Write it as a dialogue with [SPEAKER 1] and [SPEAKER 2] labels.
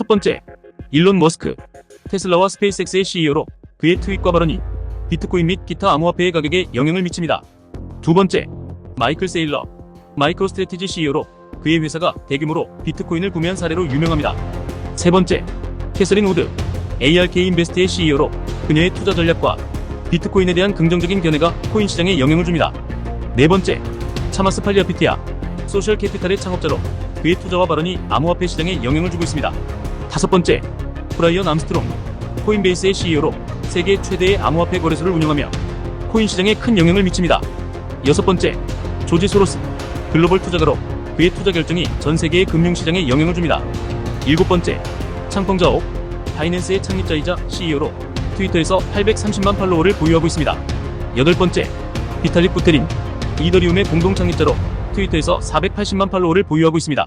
[SPEAKER 1] 첫 번째, 일론 머스크. 테슬라와 스페이스X의 CEO로 그의 트윗과 발언이 비트코인 및 기타 암호화폐의 가격에 영향을 미칩니다. 두 번째, 마이클 세일러. 마이크로 스트래티지 CEO로 그의 회사가 대규모로 비트코인을 구매한 사례로 유명합니다. 세 번째, 캐서린 우드. ARK 인베스트의 CEO로 그녀의 투자 전략과 비트코인에 대한 긍정적인 견해가 코인 시장에 영향을 줍니다. 네 번째, 차마스 팔리아피티아. 소셜 캐피탈의 창업자로 그의 투자와 발언이 암호화폐 시장에 영향을 주고 있습니다. 다섯 번째, 브라이언 암스트롱. 코인베이스의 CEO로 세계 최대의 암호화폐 거래소를 운영하며 코인 시장에 큰 영향을 미칩니다. 여섯 번째, 조지 소로스. 글로벌 투자가로 그의 투자 결정이 전 세계의 금융시장에 영향을 줍니다. 일곱 번째, 창펑자오. 바이낸스의 창립자이자 CEO로 트위터에서 830만 팔로워를 보유하고 있습니다. 여덟 번째, 비탈릭 부테린. 이더리움의 공동 창립자로 트위터에서 480만 팔로워를 보유하고 있습니다.